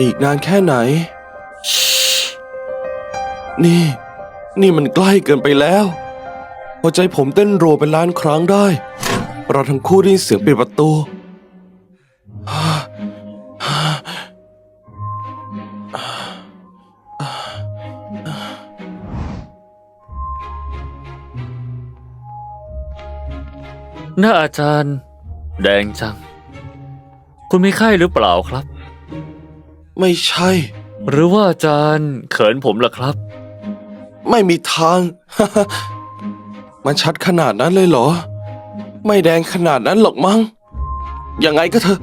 อีกนานแค่ไหน นี่ นี่มันใกล้เกินไปแล้ว หัวใจผมเต้นรัวเป็นล้านครั้งได้ เราทั้งคู่ได้ยินเสียงปิดประตู หน้าอาจารย์ แดงจัง คุณมีไข้หรือเปล่าครับ ไม่ใช่ หรือว่าอาจารย์เขินผมล่ะครับ ไม่มีทาง มันชัดขนาดนั้นเลยเหรอ ไม่แดงขนาดนั้นหรอกมั้ง ยังไงก็เถอะ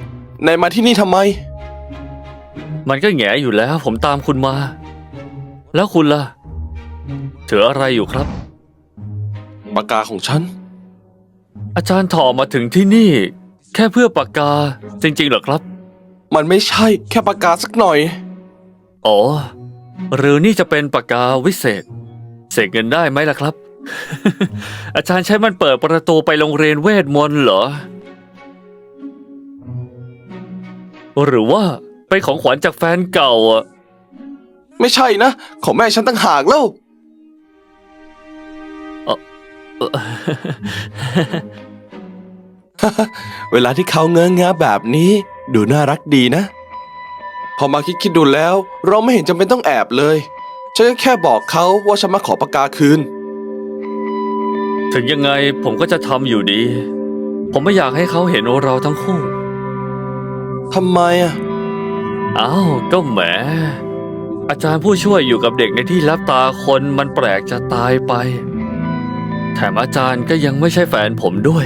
นายมาที่นี่ทำไม มันก็แหงอยู่แล้ว ผมตามคุณมา แล้วคุณล่ะถืออะไรอยู่ครับ ปากกาของฉัน อาจารย์ถอมาถึงที่นี่ แค่เพื่อปากกาจริงๆเหรอครับ มันไม่ใช่แค่ปากกาสักหน่อย อ๋อ หรือนี่จะเป็นปากกาวิเศษ เสกเงินได้ไหมล่ะครับ อาจารย์ใช้มันเปิดประตูไปโรงเรียนเวทมนต์เหรอ หรือว่าเป็นของขวัญจากแฟนเก่าอะ ไม่ใช่นะ ของแม่ฉันตั้งหากแล้วเวลาที่เขาเงื้องะแบบนี้ ดูน่ารักดีนะ พอมาคิดคิดๆดูแล้ว เราไม่เห็นจำเป็นต้องแอบเลย ฉันก็แค่บอกเขาว่าฉันมาขอปากกาคืน ถึงยังไงผมก็จะทำอยู่ดี ผมไม่อยากให้เขาเห็นเราทั้งคู่ทำไมอะอ้าวก็แหม อาจารย์ผู้ช่วยอยู่กับเด็กในที่รับตาคนมันแปลกจะตายไป แถมอาจารย์ก็ยังไม่ใช่แฟนผมด้วย